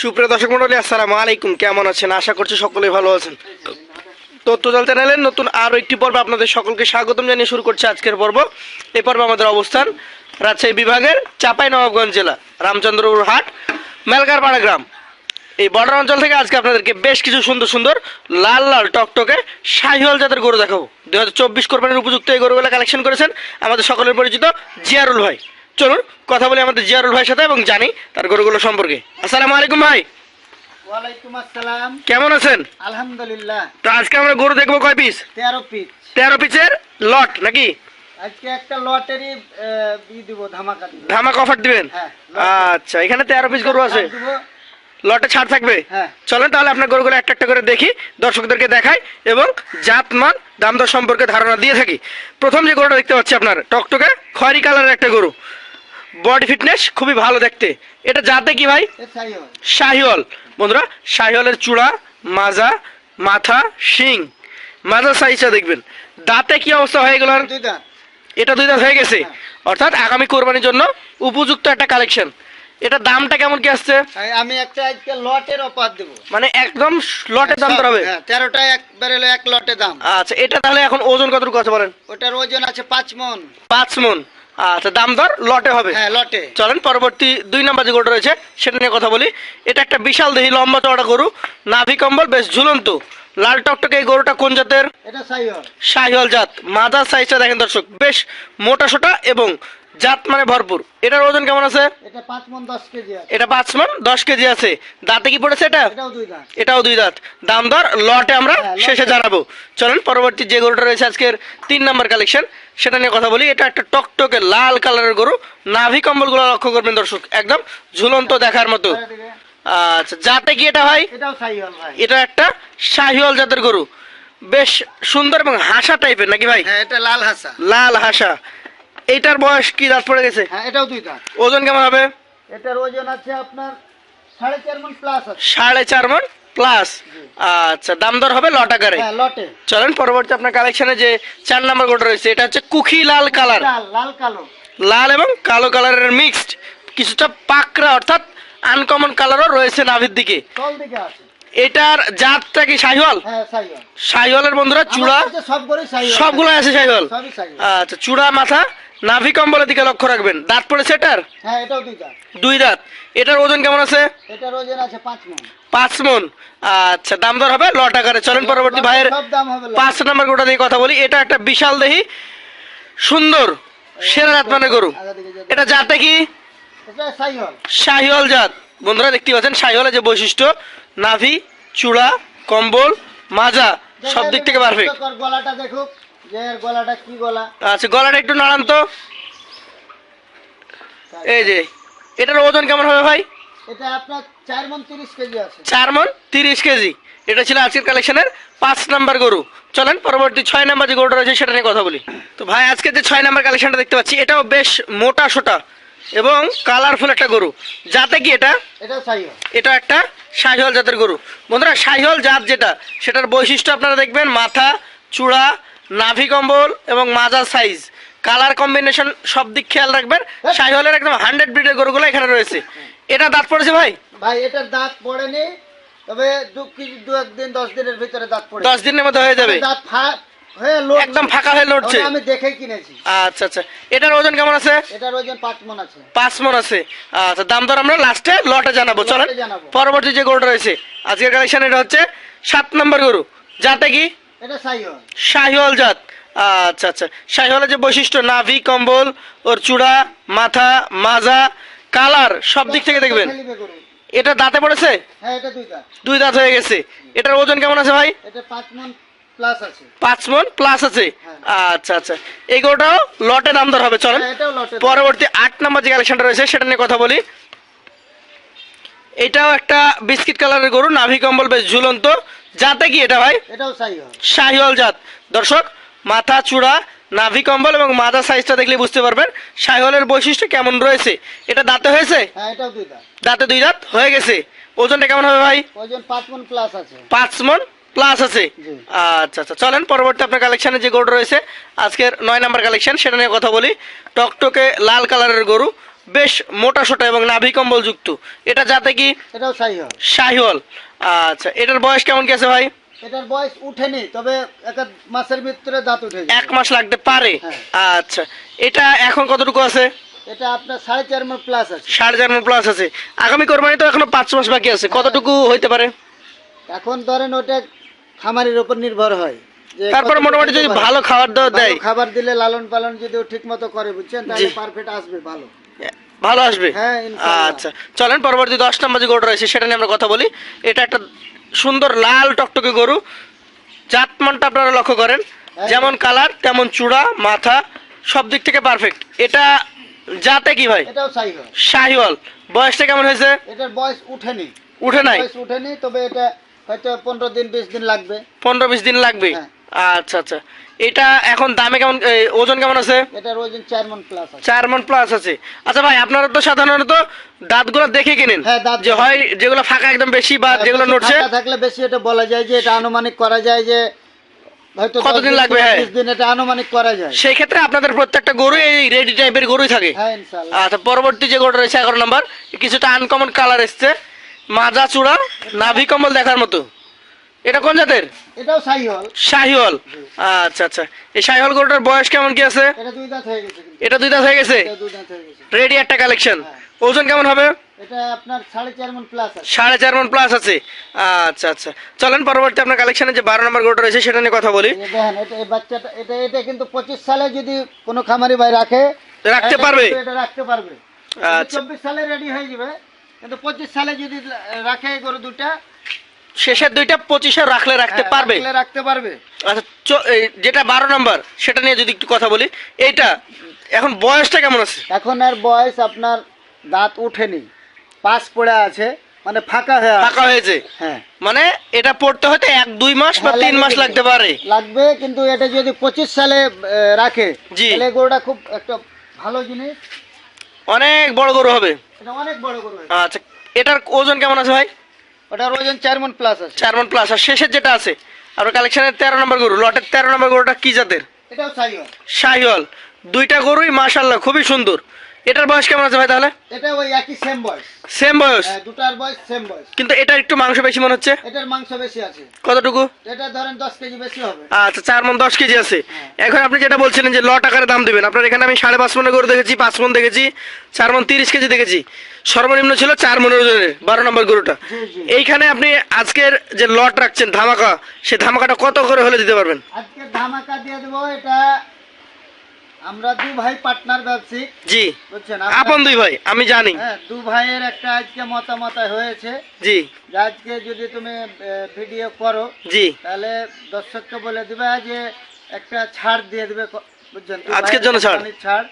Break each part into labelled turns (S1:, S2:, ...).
S1: সুপ্রিয় দর্শক মন্ডলী, আসসালামু আলাইকুম। কেমন আছেন? আশা করছি সকলেই ভালো আছেন। তথ্যজাল চ্যানেলের নতুন আরও একটি পর্ব আপনাদের সকলকে স্বাগতম জানিয়ে শুরু করছে আজকের পর্ব। এই পর্বে আমাদের অবস্থান রাজশাহী বিভাগের চাপাই নবাবগঞ্জ জেলা, রামচন্দ্রপুর হাট মেলগারপাড়া গ্রাম। এই বর্ডার অঞ্চল থেকে আজকে আপনাদেরকে বেশ কিছু সুন্দর সুন্দর লাল লাল টকটকে শাহিওয়াল জাতের গরু দেখাবো। দু হাজার চব্বিশ কোরবানির উপযুক্ত এই গরুগুলো কালেকশন করেছেন আমাদের সকলের পরিচিত জিয়ারুল ভাই। চলুন কথা বলি আমাদের জিয়ারুল ভাইয়ের সাথে এবং জানি তার গরুগুলো সম্পর্কে। আসসালামু আলাইকুম ভাই।
S2: ওয়ালাইকুম আসসালাম।
S1: কেমন আছেন?
S2: আলহামদুলিল্লাহ।
S1: তো আজকে আমরা গরু দেখব কয় পিস
S2: তেরো পিস
S1: তেরো পিসের লট নাকি?
S2: আজকে একটা লটারি দিব ধামাকা দিব।
S1: অফার দিবেন?
S2: হ্যাঁ,
S1: আচ্ছা এখানে তেরো পিস গরু আছে। লটে ছাড় থাকবে?
S2: হ্যাঁ।
S1: চলেন তাহলে আপনার গরুগুলো একটা একটা করে দেখি দর্শকদেরকে দেখাই এবং জাত মান দাম দর সম্পর্কে ধারণা দিয়ে থাকি। প্রথম যে গরুটা দেখতে পাচ্ছি আপনার টকটকে খয়েরি কালারের একটা গরু। বডি ফিটনেস খুবই ভালো দেখতে। এটা জাতে কি ভাই? শাহিওয়াল। বন্ধুরা শাহিওয়ালের চূড়া মাজা মাথা শিং। মাজা সাইজটা দেখবেন। দাঁতে কি অবস্থা হয়ে গেল এটা দুই দাঁত হয়ে গেছে। অর্থাৎ আগামী কোরবানির জন্য উপযুক্ত একটা কালেকশন এটা দামটা কেমন কি আসছে?
S2: আমি একটা আজকে লটের অফার দেবো।
S1: মানে একদম লটের দাম ধরা হবে
S2: হ্যাঁ তেরোটা একবার হলো এক লটে দাম।
S1: আচ্ছা এটা তাহলে এখন ওজন কতটুকু আছে বলেন?
S2: ওটার ওজন আছে পাঁচ মন।
S1: পাঁচ মন। আচ্ছা দাম দর লটে হবে।
S2: হ্যাঁ লটে।
S1: চলেন পরবর্তী দুই নাম্বার যে গরুটা রয়েছে সেটা নিয়ে কথা বলি। এটা একটা বিশাল দেহি লম্বা চড়া গরু নাভি কম্বল বেশ ঝুলন্ত। লাল টকটকে এই গরুটা কোন জাতের?
S2: এটা সাইহল।
S1: সাইহল জাত। মাদার সাইজটা দেখেন দর্শক বেশ মোটা সোটা এবং জাত মানে ভরপুর। এটার ওজন কেমন আছে?
S2: এটা পাঁচ মন দশ কেজি আছে।
S1: দাঁতে কি পড়েছে এটা?
S2: এটাও দুই দাঁত।
S1: দাম দর লটে আমরা
S2: হ্যাঁ,
S1: শেষে জানাব। চলেন পরবর্তী যে গরুটা রয়েছে আজকের তিন নাম্বার কালেকশন সেটা নিয়ে কথা বলি। এটা একটা টকটকে লাল কালারের গরু। নাভি কম্বলগুলো লক্ষ্য করবেন দর্শক একদম ঝুলন্ত দেখার মতো। আচ্ছা যাতে কি এটা ভাই? এটা একটা শাহিওয়াল জাতের গরু। বেশ সুন্দর এবং হাসা টাইপের নাকি ভাই?
S2: হ্যাঁ এটা লাল হাসা।
S1: লাল হাসা। এইটার বয়স কি? দাঁত পড়ে গেছে।
S2: হ্যাঁ এটাও দুই দাঁত।
S1: ওজন কেমন হবে?
S2: এটার ওজন আছে আপনার সাড়ে চার মন প্লাস
S1: সাড়ে চার মন প্লাস আচ্ছা দাম দর হবে লট আকারে?
S2: হ্যাঁ
S1: চলেন পরবর্তী আপনার কালেকশনে যে চার নাম্বার গোটা রয়েছে এটা হচ্ছে কুখি লাল কালার
S2: লাল কালো।
S1: লাল এবং কালো কালারের মিক্সড কিছুটা পাকড়া অর্থাৎ আনকমন কালারও রয়েছে নাভির দিকে। এটার জাতটা কি শাহিওয়াল
S2: হ্যাঁ সাই
S1: বন্ধুরা চূড়া। সবগুলো আছে শাহিওয়াল
S2: সবই সাই হল।
S1: আচ্ছা চূড়া মাথা? নাভি কম্বলের দিকে লক্ষ্য রাখবেন। দাঁত পড়েছে এটার?
S2: হ্যাঁ এটাও দুই দাঁত।
S1: দুই দাঁত। এটার ওজন কেমন আছে?
S2: এটার ওজন আছে পাঁচ মন।
S1: পাঁচ মন। আচ্ছা দাম দর হবে? লট আকারে। চলেন পরবর্তী ভাইয়ের। পাঁচ নাম্বার গোটা দিয়ে কথা বলি। এটা একটা বিশাল দেহি সুন্দর সেরা জাত মানে গরু।
S2: যেতে-
S1: এটা জাতে কি? শাহিওয়াল জাত। বন্ধুরা দেখতে পাচ্ছেন শাহিওয়ালের যে বৈশিষ্ট্য। নাভি চূড়া কম্বল মাজা সব দিক থেকে পারফেক্ট
S2: গলাটা দেখুক। গলাটা কি গলা?
S1: আচ্ছা গলাটা একটু নাড়ান তো। এই যে এটার ওজন কেমন হবে ভাই?
S2: এটা আপনার চার মন তিরিশ কেজি আছে।
S1: চার মন তিরিশ কেজি। এটা ছিল আজকের কালেকশনের পাঁচ নাম্বার গরু। চলেন পরবর্তী ছয় নাম্বার যে গরুটা রয়েছে সেটা নিয়ে কথা বলি। তো ভাই আজকে যে ছয় নাম্বার কালেকশনটা দেখতে পাচ্ছি এটাও বেশ মোটা সোটা এবং কালারফুল একটা গরু। যাতে কি এটা? এটা একটা শাহিওয়াল জাতের গরু। বন্ধুরা শাহিওয়াল জাত যেটা সেটার বৈশিষ্ট্য আপনারা দেখবেন মাথা চূড়া নাভি কম্বল এবং মাজার সাইজ। কালার কম্বিনেশন সব দিক খেয়াল রাখবেন। শাহিওয়ালের একদম হান্ড্রেড ব্রিডের গরুগুলো এখানে রয়েছে। এটা দাঁত পড়েছে ভাই?
S2: ভাই এটার দাঁত পড়েনি তবে দু কেজি দু একদিন দশ দিনের ভিতরে দাঁত পড়ে
S1: দশ দিনের মধ্যে হয়ে যাবে।
S2: দাঁত ফা- লোড
S1: একদম ফাঁকা হয়ে লড়ছে।
S2: আমি দেখেই কিনেছি।
S1: আচ্ছা আচ্ছা। এটার ওজন কেমন আছে?
S2: এটার ওজন পাঁচ আছে।
S1: পাঁচ আছে। আচ্ছা দাম দর আমরা লাস্টে লটে জানাব। চলেন পরবর্তী যে গরুটা রয়েছে আজকের কালেকশন এটা হচ্ছে সাত নম্বর গরু। যাতে কি?
S2: এটা
S1: জাত। আচ্ছা আচ্ছা। যে বৈশিষ্ট্য নাভি কম্বল ওর চূড়া মাথা মাজা কালার সব দিক থেকে দেখবেন। এটা দাঁতে পড়েছে?
S2: হ্যাঁ এটা দুই দাঁত।
S1: দুই দাঁত হয়ে গেছে। এটার ওজন কেমন আছে ভাই?
S2: এটা পাঁচ মন প্লাস আছে।
S1: পাঁচ প্লাস আছে?
S2: হ্যাঁ।
S1: আচ্ছা আচ্ছা। এই গরুটাও লটে দাম দর হবে চলেন।
S2: হ্যাঁ,
S1: পরবর্তী আট নম্বর যে কালেকশনটা রয়েছে সেটা নিয়ে কথা বলি। এটাও একটা বিস্কিট কালারের গরু নাভি কম্বল বেশ ঝুলন্ত। যাতে কি এটা ভাই?
S2: এটাও
S1: শাহিওয়াল। জাত। দর্শক মাথা চূড়া নাভি কম্বল এবং মাথা সাইজটা দেখলে বুঝতে পারবেন শাহিওয়ালের বৈশিষ্ট্য কেমন রয়েছে। এটা দাঁতে হয়েছে?
S2: হ্যাঁ দুই দাঁত।
S1: দুই দাঁত হয়ে গেছে। ওজনটা কেমন হবে ভাই?
S2: ওজন পাঁচ মন প্লাস আছে।
S1: পাঁচ মন প্লাস আছে। আচ্ছা আচ্ছা চলেন পরবর্তী আপনার কালেকশনে যে গরু রয়েছে আজকের নয় নাম্বার কালেকশন সেটা নিয়ে কথা বলি। টকটকে লাল কালারের গরু বেশ মোটা সোটা এবং নাভি কম্বল যুক্ত। এটা যাতে কি?
S2: এটাও
S1: শাহিওয়াল। আচ্ছা এটার বয়স কেমন আছে ভাই?
S2: এটার বয়স উঠেনি তবে এক মাসের ভিতরে দাঁত উঠে
S1: এক মাস লাগতে পারে।
S2: হ্যাঁ।
S1: আচ্ছা এটা এখন কতটুকু আছে?
S2: এটা আপনার সাড়ে চার মাস প্লাস আছে।
S1: সাড়ে চার প্লাস আছে। আগামী কোরবানি তো এখনও পাঁচ মাস বাকি আছে। কতটুকু হইতে পারে?
S2: এখন ধরেন ওটা খামারের উপর নির্ভর হয়।
S1: তারপর মোটামুটি যদি ভালো খাবার দাবার দেয়।
S2: খাবার দিলে লালন পালন যদি ঠিক মতো করে বুঝছেন? তাহলে পারফেক্ট আসবে ভালো।
S1: ভালো আসবে?
S2: হ্যাঁ,
S1: আচ্ছা চলেন পরবর্তী দশ নম্বর যে গরুটা রয়েছে সেটা নিয়ে আমরা কথা বলি। এটা একটা সুন্দর লাল টকটকে গরু। জাতমানটা আপনারা লক্ষ্য করেন। যেমন কালার তেমন চূড়া মাথা সব দিক থেকে পারফেক্ট এটা জাতে কি ভাই? শাহিওয়াল বয়সটা কেমন হয়েছে?
S2: এটার বয়স উঠেনি।
S1: উঠে নাই?
S2: বয়স উঠেনি তবে এটা হয়তো পনেরো দিন বিশ দিন লাগবে।
S1: পনেরো বিশ দিন লাগবে?
S2: হ্যাঁ।
S1: আচ্ছা আচ্ছা। এটা এখন দামে কেমন ওজন কেমন আছে?
S2: এটার ওজন চার মন প্লাস আছে।
S1: চার মন প্লাস আছে। আচ্ছা ভাই আপনারা তো সাধারণত দাঁতগুলো দেখে কিনেন।
S2: হ্যাঁ,
S1: যে হয় যেগুলো ফাঁকা একদম বেশি বা যেগুলো নড়ছে।
S2: থাকলে বেশি এটা বলা যায় যে এটা আনুমানিক করা যায় যে হয়তো
S1: কতদিন লাগবে, হ্যাঁ।
S2: দিন এটা আনুমানিক করা যায়।
S1: সেই ক্ষেত্রে আপনাদের প্রত্যেকটা গরু এই রেডি টাইপের গরুই থাকে।
S2: হ্যাঁ
S1: আচ্ছা পরবর্তী যে গরুটা রয়েছে এগারো নম্বর কিছুটা আনকমন কালার এসছে। মাজা চূড়া নাভি কম্বল দেখার মতো। এটা কোন জাতের?
S2: এটাও
S1: শাহিওয়াল আচ্ছা আচ্ছা। এই শাহিওয়াল গরুটার বয়স কেমন কি আছে?
S2: এটা দুই দাঁত হয়ে গেছে
S1: এটা দুই দাঁত হয়ে গেছে? রেডি একটা কালেকশন।
S2: হ্যাঁ।
S1: ওজন কেমন হবে?
S2: এটা আপনার সাড়ে চার প্লাস আছে।
S1: প্লাস আচ্ছা আচ্ছা। চলেন পরবর্তী আপনার কালেকশনে যে বারো নম্বর গরুটা রয়েছে সেটা নিয়ে কথা বলি।
S2: এই দেখেন এটা এই বাচ্চাটা এটা এটা কিন্তু পঁচিশ সালে যদি কোনো খামারি ভাই রাখে
S1: রাখতে পারবে?
S2: এটা রাখতে পারবে।
S1: আচ্ছা।
S2: সালে রেডি হয়ে যাবে। কিন্তু পঁচিশ সালে যদি রাখে গরু দুটা
S1: শেষের দুইটা পঁচিশে রাখলে রাখতে
S2: হ্যাঁ,
S1: পারবে?
S2: রাখতে পারবে।
S1: আচ্ছা যেটা বারো নম্বর সেটা নিয়ে যদি একটু কথা বলি এইটা এখন বয়সটা কেমন আছে?
S2: এখন আর বয়স আপনার দাঁত উঠেনি পাস পড়ে আছে মানে ফাঁকা হয়ে
S1: ফাঁকা হয়েছে?
S2: হ্যাঁ।
S1: মানে এটা পড়তে হয়তো এক দুই মাস বা
S2: হ্যাঁ,
S1: তিন মাস লাগতে পারে।
S2: লাগবে কিন্তু এটা যদি পঁচিশ সালে রাখে
S1: জি।
S2: তাহলে গরুটা খুব একটা ভালো জিনিস।
S1: অনেক বড় গরু হবে।
S2: এটা অনেক বড় গরু
S1: আচ্ছা এটার ওজন কেমন আছে ভাই?
S2: ওটার ওজন চার মন প্লাস আছে।
S1: চার মন প্লাস আর শেষের যেটা আছে আর কালেকশনের তেরো নম্বর গরু। লটের তেরো নম্বর গরুটা কি জাতের?
S2: এটাও শাহিওয়াল
S1: শাহিওয়াল দুইটা গরুই মাশাল্লাহ খুবই সুন্দর। এটার বয়স কেমন আছে ভাই তাহলে?
S2: এটা ওই একই সেম বয়স।
S1: সেম বয়স?
S2: হ্যাঁ, দুটার বয়স সেম বয়স।
S1: কিন্তু এটা একটু মাংস বেশি মনে হচ্ছে?
S2: এটার মাংস বেশি আছে।
S1: কতটুকু?
S2: এটা ধরেন দশ কেজি বেশি হবে।
S1: আচ্ছা চার মন দশ কেজি আছে। এখন আপনি যেটা বলছিলেন যে ল টাকার দাম দেবেন আপনার এখানে আমি সাড়ে পাঁচ মনের গরু দেখেছি পাঁচ মন দেখেছি চার মন তিরিশ কেজি দেখেছি। সর্বনিম্ন ছিল চার মনের ওজনের বারো নম্বর গরুটা। এইখানে আপনি আজকের যে লট রাখছেন ধামাকা সেই ধামাকাটা কত করে হলে দিতে পারবেন?
S2: আজকে ধামাকা দিয়ে দেবো এটা আমরা দু ভাই পার্টনার ব্যবসায়িক
S1: জি।
S2: বুঝছেন?
S1: আপন দুই ভাই আমি জানি।
S2: হ্যাঁ দু ভাইয়ের একটা আজকে মতামত হয়েছে।
S1: জি।
S2: আজকে যদি তুমি ভিডিও করো
S1: জি।
S2: তাহলে দর্শককে বলে দিবে যে একটা ছাড় দিয়ে দিবে বুঝছেন?
S1: আজকের জন্য ছাড়?
S2: ছাড়।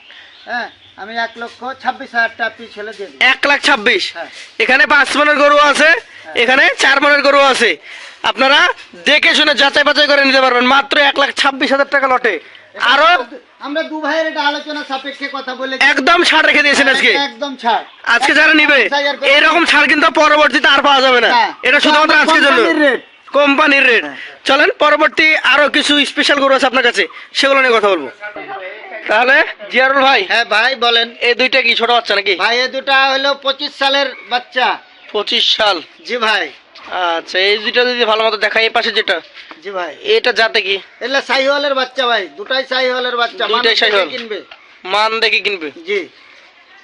S2: হ্যাঁ আমি এক লক্ষ ছাব্বিশ হাজার টাকা পিস হলে দিয়ে
S1: এক লাখ ছাব্বিশ।
S2: হ্যাঁ।
S1: এখানে পাঁচ মনের গরু আছে এখানে চার মনের গরু আছে। আপনারা দেখে শুনে যাচাই বাছাই করে নিতে পারবেন মাত্র এক লাখ ছাব্বিশ হাজার টাকা লটে। আরও
S2: আমরা দু ভাইয়ের এটা আলোচনা সাপেক্ষে কথা বলে
S1: একদম ছাড় রেখে দিয়েছেন আজকে।
S2: একদম ছাড়।
S1: আজকে যারা নিবে এরকম ছাড় কিন্তু পরবর্তীতে আর পাওয়া যাবে না।
S2: হ্যাঁ।
S1: এটা শুধুমাত্র আজকের জন্য।
S2: কোম্পানির রেট। হ্যাঁ।
S1: চলেন পরবর্তী আরও কিছু স্পেশাল গরু আছে আপনার কাছে সেগুলো নিয়ে কথা বলব। তাহলে জিয়ারুল ভাই
S2: হ্যাঁ ভাই বলেন।
S1: এই দুইটা কি ছোট বাচ্চা নাকি?
S2: ভাই এ দুটা হলো পঁচিশ সালের বাচ্চা।
S1: পঁচিশ সাল।
S2: জি ভাই।
S1: আচ্ছা এই দুইটা যদি ভালো মতো দেখাই এই পাশে যেটা।
S2: জি ভাই।
S1: এটা কি?
S2: সাইহলের বাচ্চা ভাই দুটাই সাইহলের বাচ্চা কিনবে।
S1: মান দেখে কিনবে?
S2: জি।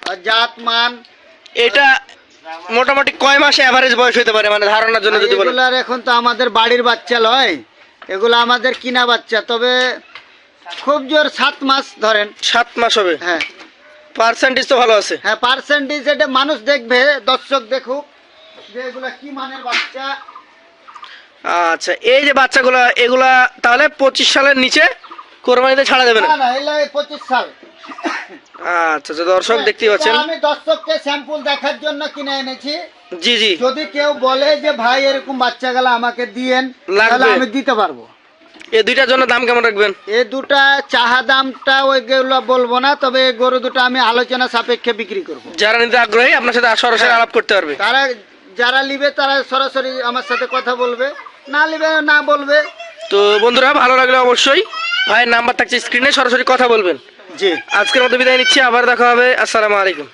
S2: আর জাত মান।
S1: এটা মোটামুটি কয় মাসে অ্যাভারেজ বয়স হতে পারে? মানে ধারণার জন্য যদি বলেন।
S2: এগুলার এখন তো আমাদের বাড়ির বাচ্চা লয়। এগুলো আমাদের কিনা বাচ্চা। তবে খুব জোর সাত মাস ধরেন।
S1: সাত মাস হবে?
S2: হ্যাঁ।
S1: পার্সেন্টেজ তো ভালো আছে।
S2: হ্যাঁ পার্সেন্টেজ এটা মানুষ দেখবে দর্শক দেখুক যে এগুলা কি মানের বাচ্চা।
S1: আচ্ছা এই যে বাচ্চাগুলো এগুলা তাহলে পঁচিশ সালের নিচে কোরবানিতে ছাড়া দেবে না?
S2: পঁচিশ সাল।
S1: আচ্ছা দর্শক
S2: দেখতে
S1: পাচ্ছেন।
S2: আমি দর্শককে স্যাম্পল দেখার জন্য কিনে এনেছি।
S1: জি জি।
S2: যদি কেউ বলে যে ভাই এরকম বাচ্চা গেলে আমাকে দিয়েন। তাহলে আমি দিতে পারব।
S1: এই দুইটার জন্য দাম কেমন রাখবেন?
S2: এই দুটা চাহা দামটা ওই ওইগুলো বলব না তবে এই গরু দুটো আমি আলোচনা সাপেক্ষে বিক্রি করব।
S1: যারা নিতে আগ্রহী আপনার সাথে সরাসরি
S2: হ্যাঁ।
S1: আলাপ করতে পারবে।
S2: তারা যারা নিবে তারা সরাসরি আমার সাথে কথা বলবে। না নিবে না বলবে।
S1: তো বন্ধুরা ভালো লাগলে অবশ্যই ভাইয়ের নাম্বার থাকছে স্ক্রিনে সরাসরি কথা বলবেন।
S2: জি।
S1: আজকের মতো বিদায় নিচ্ছি আবার দেখা হবে। আসসালামু আলাইকুম।